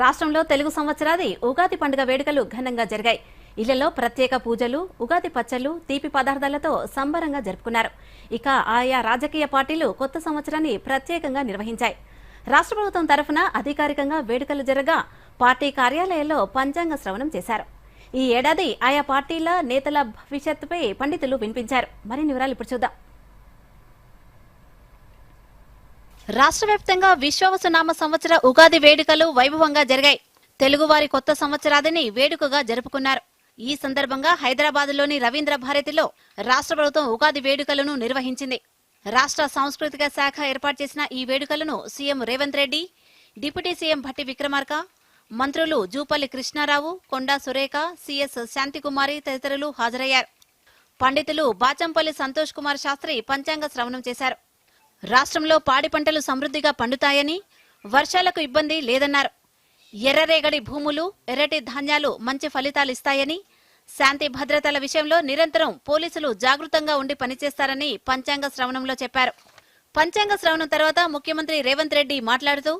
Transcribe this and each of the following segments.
రాష్ట్రంలో తెలుగు సంవత్సరాది ఉగాది పండుగ వేడుకలు ఘనంగా జరిగాయి. ఇళ్ళలో ప్రత్యేక పూజలు ఉగాది పచ్చళ్ళు తీపి పదార్థాలతో సంబరంగా జరుపుకున్నారు. ఇక ఆయా రాజకీయ పార్టీలు కొత్త సంవత్సరాన్ని ప్రత్యేకంగా నిర్వహించాయి. రాష్ట్ర ప్రభుత్వం తరఫున అధికారికంగా వేడుకలు జరగా పార్టీ కార్యాలయాల్లో పంచాంగ శ్రవణం చేశారు. ఈ ఏడాది ఆయా పార్టీల నేతల భవిష్యత్తుపై పండితులు వినిపించారు. మరిన్ని వివరాలు ఇప్పుడు చూద్దాం. రాష్ట్ర వ్యాప్తంగా విశ్వావసునామ సంవత్సర ఉగాది వేడుకలు వైభవంగా జరిగాయి. తెలుగువారి కొత్త సంవత్సరాదిని వేడుకగా జరుపుకున్నారు. ఈ సందర్భంగా హైదరాబాద్లోని రవీంద్ర భారతిలో రాష్ట్ర ప్రభుత్వం ఉగాది వేడుకలను నిర్వహించింది. రాష్ట్ర సాంస్కృతిక శాఖ ఏర్పాటు చేసిన ఈ వేడుకలను CM Revanth Reddy deputy CM Bhatti Vikramarka మంత్రులు జూపల్లి కృష్ణారావు కొండా సురేఖ సిఎస్ శాంతికుమారి తదితరులు హాజరయ్యారు. పండితులు బాచంపల్లి సంతోష్ కుమార్ శాస్త్రి పంచాంగ శ్రవణం చేశారు. రాష్ట్రంలో పాడి పంటలు సమృద్ధిగా పండుతాయని వర్షాలకు ఇబ్బంది లేదన్నారు. ఎర్రరేగడి భూములు ఎర్రటి ధాన్యాలు మంచి ఫలితాలు ఇస్తాయని శాంతి భద్రతల విషయంలో నిరంతరం పోలీసులు జాగృతంగా ఉండి పనిచేస్తారని పంచాంగ శ్రవణంలో చెప్పారు. పంచాంగ శ్రవణం తర్వాత ముఖ్యమంత్రి రేవంత్ రెడ్డి మాట్లాడుతూ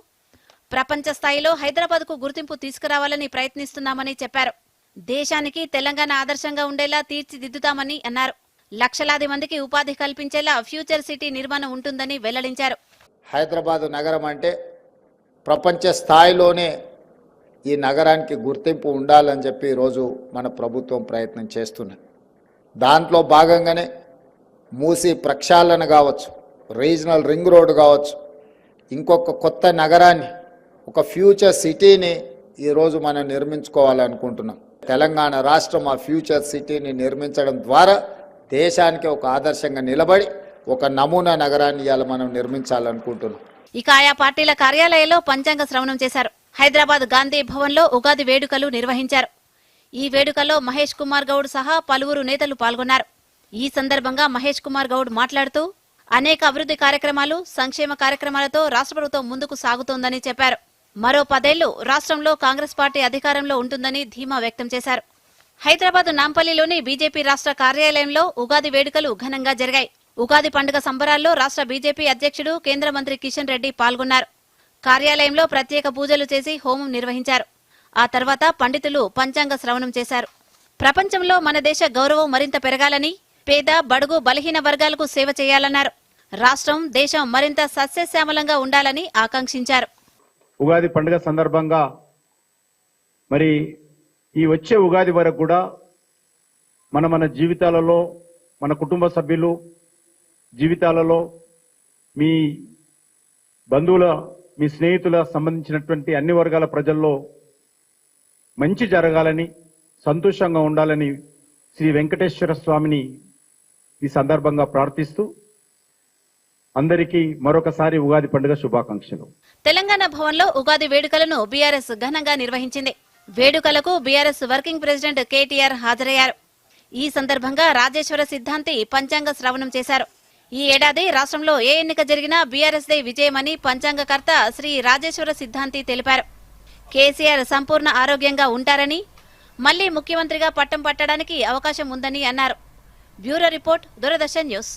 ప్రపంచ స్థాయిలో హైదరాబాద్కు గుర్తింపు తీసుకురావాలని ప్రయత్నిస్తున్నామని చెప్పారు. దేశానికి తెలంగాణ ఆదర్శంగా ఉండేలా తీర్చిదిద్దుతామని అన్నారు. లక్షలాది మందికి ఉపాధి కల్పించేలా ఫ్యూచర్ సిటీ నిర్మాణం ఉంటుందని వెల్లడించారు. హైదరాబాదు నగరం అంటే ప్రపంచ స్థాయిలోనే ఈ నగరానికి గుర్తింపు ఉండాలని చెప్పి ఈరోజు మన ప్రభుత్వం ప్రయత్నం చేస్తున్నది దాంట్లో భాగంగానే మూసి ప్రక్షాళన కావచ్చు రీజనల్ రింగ్ రోడ్ కావచ్చు ఇంకొక కొత్త నగరాన్ని ఒక ఫ్యూచర్ సిటీని ఈరోజు మనం నిర్మించుకోవాలనుకుంటున్నాం. తెలంగాణ రాష్ట్రం ఆ ఫ్యూచర్ సిటీని నిర్మించడం ద్వారా దేశానికి ఒక ఆదర్శంగా నిలబడి ఒక నమూనా నగరాన్ని ఇవాళ మనం నిర్మించాలనుకుంటున్నాం. ఇక ఆయా పార్టీల కార్యాలయాల్లో పంచాంగ శ్రవణం చేశారు. హైదరాబాద్ గాంధీ భవన్లో ఉగాది వేడుకలు నిర్వహించారు. ఈ వేడుకలో మహేష్ కుమార్ గౌడ్ సహా పలువురు నేతలు పాల్గొన్నారు. ఈ సందర్భంగా మహేష్ కుమార్ గౌడ్ మాట్లాడుతూ అనేక అభివృద్ధి కార్యక్రమాలు సంక్షేమ కార్యక్రమాలతో రాష్ట్ర ప్రభుత్వం ముందుకు సాగుతోందని చెప్పారు. మరో పదేళ్ళు రాష్ట్రంలో కాంగ్రెస్ పార్టీ అధికారంలో ఉంటుందని ధీమా వ్యక్తం చేశారు. హైదరాబాద్ నాంపల్లిలోని బీజేపీ రాష్ట్ర కార్యాలయంలో ఉగాది వేడుకలు ఘనంగా జరిగాయి. ఉగాది పండుగ సంబరాల్లో రాష్ట్ర బీజేపీ అధ్యక్షుడు కేంద్ర మంత్రి కిషన్ రెడ్డి పాల్గొన్నారు. కార్యాలయంలో ప్రత్యేక పూజలు చేసి హోమం నిర్వహించారు. ఆ తర్వాత పండితులు పంచాంగ శ్రవణం చేశారు. ప్రపంచంలో మన దేశ గౌరవం మరింత పెరగాలని పేద బడుగు బలహీన వర్గాలకు సేవ చేయాలన్నారు. రాష్ట్రం దేశం మరింత సస్యశ్యామలంగా ఉండాలని ఆకాంక్షించారు. ఉగాది పండుగ సందర్భంగా మరి ఈ వచ్చే ఉగాది వరకు కూడా మన మన జీవితాలలో మన కుటుంబ సభ్యులు జీవితాలలో మీ బంధువుల మీ స్నేహితుల సంబంధించినటువంటి అన్ని వర్గాల ప్రజల్లో మంచి జరగాలని సంతోషంగా ఉండాలని శ్రీ వెంకటేశ్వర స్వామిని ఈ సందర్భంగా ప్రార్థిస్తూ అందరికీ మరొకసారి ఉగాది పండుగ శుభాకాంక్షలు. తెలంగాణ భవన్లో ఉగాది వేడుకలను బీఆర్ఎస్ ఘనంగా నిర్వహించింది వేడుకలకు బీఆర్ఎస్ వర్కింగ్ ప్రెసిడెంట్ కేటీఆర్ హాజరయ్యారు. ఈ సందర్భంగా రాజేశ్వర సిద్ధాంతి పంచాంగ శ్రవణం చేశారు. ఈ ఏడాది రాష్ట్రంలో ఏ ఎన్నిక జరిగినా బీఆర్ఎస్ దే విజయమని పంచాంగకర్త శ్రీ రాజేశ్వర సిద్ధాంతి తెలిపారు. కేసీఆర్ సంపూర్ణ ఆరోగ్యంగా ఉంటారని మళ్ళీ ముఖ్యమంత్రిగా పట్టం పట్టడానికి అవకాశం ఉందని అన్నారు. Bureau report Doordarshan news.